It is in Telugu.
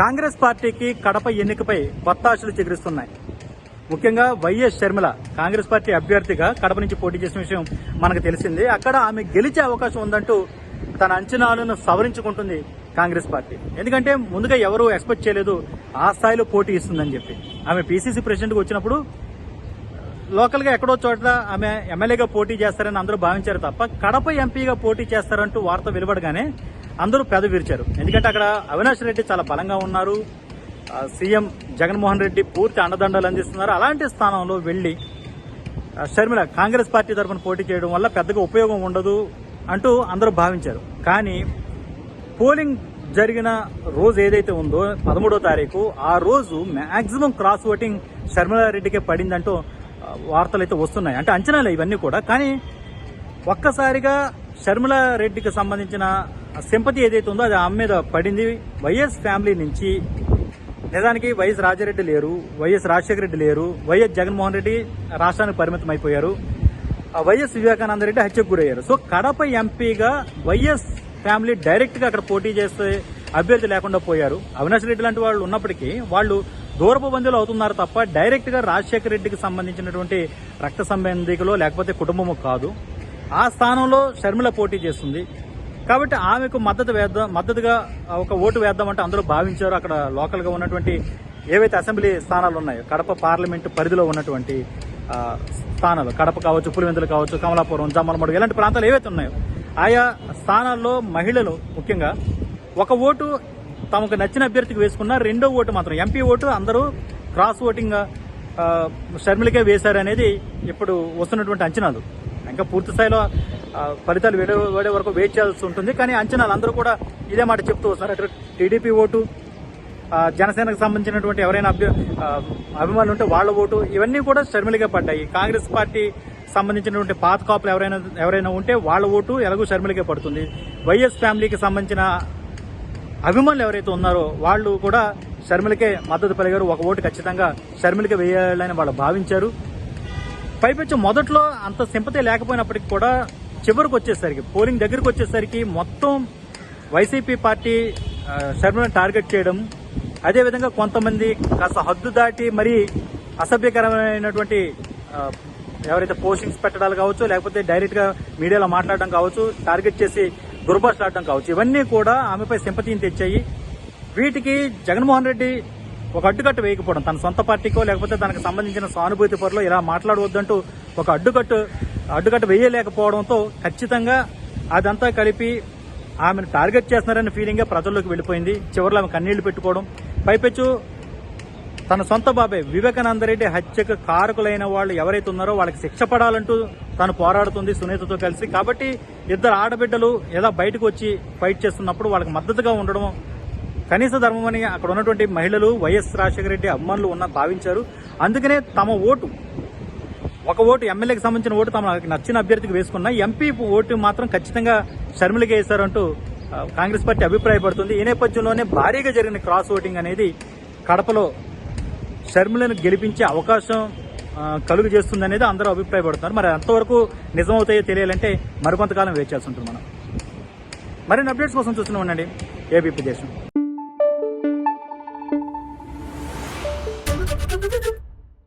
కాంగ్రెస్ పార్టీకి కడప ఎన్నికపై కొత్త ఆశలు చిగురిస్తున్నాయి. ముఖ్యంగా వైఎస్ షర్మిల కాంగ్రెస్ పార్టీ అభ్యర్థిగా కడప నుంచి పోటీ చేసిన విషయం మనకు తెలిసింది. అక్కడ ఆమె గెలిచే అవకాశం ఉందంటూ తన అంచనాలను సవరించుకుంటుంది కాంగ్రెస్ పార్టీ. ఎందుకంటే ముందుగా ఎవరు ఎక్స్పెక్ట్ చేయలేదు ఆ స్థాయిలో పోటీ ఇస్తుందని చెప్పి. ఆమె పీసీసీ ప్రెసిడెంట్గా వచ్చినప్పుడు లోకల్గా ఎక్కడో చోట ఆమె ఎమ్మెల్యేగా పోటీ చేస్తారని అందరూ భావించారు తప్ప కడప ఎంపీగా పోటీ చేస్తారంటూ వార్త వెలువడగానే అందరూ పెద విరిచారు. ఎందుకంటే అక్కడ అవినాష్ రెడ్డి చాలా బలంగా ఉన్నారు. సీఎం జగన్మోహన్ రెడ్డి పూర్తి అండదండలు అందిస్తున్నారు. అలాంటి స్థానంలో వెళ్ళి షర్మిల కాంగ్రెస్ పార్టీ తరఫున పోటీ చేయడం వల్ల పెద్దగా ఉపయోగం ఉండదు అంటూ అందరూ భావించారు. కానీ పోలింగ్ జరిగిన రోజు ఏదైతే ఉందో పదమూడో తారీఖు ఆ రోజు మ్యాక్సిమం క్రాస్ ఓటింగ్ షర్మిలారెడ్డికే పడిందంటూ వార్తలు అయితే వస్తున్నాయి. అంటే అంచనాలు ఇవన్నీ కూడా. కానీ ఒక్కసారిగా షర్మిలారెడ్డికి సంబంధించిన సింపతి ఏదైతే ఉందో అది ఆమె మీద పడింది. వైఎస్ ఫ్యామిలీ నుంచి నిజానికి వైఎస్ రాజారెడ్డి లేరు వైఎస్ రాజశేఖర రెడ్డి లేరు వైఎస్ జగన్మోహన్ రెడ్డి రాష్ట్రానికి పరిమితం అయిపోయారు. ఆ వైఎస్ వివేకానంద రెడ్డి హత్యకు గురయ్యారు. సో కడప ఎంపీగా వైఎస్ ఫ్యామిలీ డైరెక్ట్గా అక్కడ పోటీ చేస్తే అభ్యర్థి లేకుండా పోయారు. అవినాష్ రెడ్డి లాంటి వాళ్ళు ఉన్నప్పటికీ వాళ్ళు దూరపు బంధువులు అవుతున్నారు తప్ప డైరెక్ట్గా రాజశేఖర రెడ్డికి సంబంధించినటువంటి రక్త సంబంధికులు లేకపోతే కుటుంబము కాదు. ఆ స్థానంలో షర్మిల పోటీ చేస్తుంది. కాబట్టి ఆమెకు మద్దతు వేద్దాం మద్దతుగా ఒక ఓటు వేద్దామంటే అందరూ భావించారు. అక్కడ లోకల్గా ఉన్నటువంటి ఏవైతే అసెంబ్లీ స్థానాలు ఉన్నాయో కడప పార్లమెంటు పరిధిలో ఉన్నటువంటి స్థానాలు కడప కావచ్చు పులివెందులు కావచ్చు కమలాపురం జమ్మలమడుగు ఇలాంటి ప్రాంతాలు ఏవైతే ఉన్నాయో ఆయా స్థానాల్లో మహిళలు ముఖ్యంగా ఒక ఓటు తమకు నచ్చిన అభ్యర్థికి వేసుకున్న రెండో ఓటు మాత్రం ఎంపీ ఓటు అందరూ క్రాస్ ఓటింగ్ షర్మిలకే వేశారనేది ఇప్పుడు వస్తున్నటువంటి అంచనాలు. ఇంకా పూర్తి స్థాయిలో ఫలితాలు వేడే వేడే వరకు వెయిట్ చేయాల్సి ఉంటుంది. కానీ అంచనాలు అందరూ కూడా ఇదే మాట చెప్తూ వస్తున్నారు అటు టీడీపీ ఓటు జనసేనకు సంబంధించినటువంటి ఎవరైనా అభ్య అభిమానులు ఉంటే వాళ్ళ ఓటు ఇవన్నీ కూడా షర్మిలిగా పడ్డాయి. కాంగ్రెస్ పార్టీ సంబంధించినటువంటి పాత కాపులు ఎవరైనా ఎవరైనా ఉంటే వాళ్ళ ఓటు ఎలాగో షర్మిలకే పడుతుంది. వైఎస్ ఫ్యామిలీకి సంబంధించిన అభిమానులు ఎవరైతే ఉన్నారో వాళ్ళు కూడా షర్మిలకే మద్దతు పలిగారు ఒక ఓటు ఖచ్చితంగా షర్మిలకే వేయాలని వాళ్ళు భావించారు. పైపెచ్చు మొదట్లో అంత సింపతి లేకపోయినప్పటికీ కూడా చివరికి వచ్చేసరికి పోలింగ్ దగ్గరికి వచ్చేసరికి మొత్తం వైసీపీ పార్టీ శర్మను టార్గెట్ చేయడం అదేవిధంగా కొంతమంది కాస్త హద్దు దాటి మరీ అసభ్యకరమైనటువంటి ఎవరైతే పోస్టింగ్స్ పెట్టడాలు కావచ్చు లేకపోతే డైరెక్ట్గా మీడియాలో మాట్లాడడం కావచ్చు టార్గెట్ చేసి దుర్భాషలాడడం కావచ్చు ఇవన్నీ కూడా ఆమెపై సింపతిని తెచ్చాయి. వీటికి జగన్మోహన్ రెడ్డి ఒక అడ్డుకట్టు వేయకపోవడం తన సొంత పార్టీకో లేకపోతే దానికి సంబంధించిన సానుభూతి పరులో ఇలా మాట్లాడవద్దంటూ ఒక అడ్డుకట్టు అడ్డుకట్టు వేయలేకపోవడంతో ఖచ్చితంగా అదంతా కలిపి ఆమెను టార్గెట్ చేస్తున్నారనే ఫీలింగే ప్రజల్లోకి వెళ్ళిపోయింది. చివరిలో ఆమె కన్నీళ్ళు పెట్టుకోవడం. పైపెచ్చు తన సొంత బాబాయ్ వివేకానందరెడ్డి హత్యకు కారకులైన వాళ్ళు ఎవరైతే ఉన్నారో వాళ్ళకి శిక్ష పడాలంటూ తాను పోరాడుతుంది సునీతతో కలిసి. కాబట్టి ఇద్దరు ఆడబిడ్డలు ఏదో బయటకు వచ్చి ఫైట్ చేస్తున్నప్పుడు వాళ్ళకి మద్దతుగా ఉండడం కనీస ధర్మం అని అక్కడ ఉన్నటువంటి మహిళలు వైఎస్ రాజశేఖర రెడ్డి అభిమానులు ఉన్న భావించారు. అందుకనే తమ ఓటు ఒక ఓటు ఎమ్మెల్యేకి సంబంధించిన ఓటు తమకు నచ్చిన అభ్యర్థికి వేసుకున్న ఎంపీ ఓటు మాత్రం ఖచ్చితంగా షర్మిలకి వేశారంటూ కాంగ్రెస్ పార్టీ అభిప్రాయపడుతుంది. ఈ నేపథ్యంలోనే భారీగా జరిగిన క్రాస్ ఓటింగ్ అనేది కడపలో షర్మిలను గెలిపించే అవకాశం కలుగు చేస్తుంది అనేది అందరూ అభిప్రాయపడుతున్నారు. మరి అంతవరకు నిజమవుతాయో తెలియాలంటే మరికొంతకాలం వేచి ఉంటుంది మనం. మరిన్ని అప్డేట్స్ కోసం చూస్తూనే ఉండండి. ఏబీపీ దేశం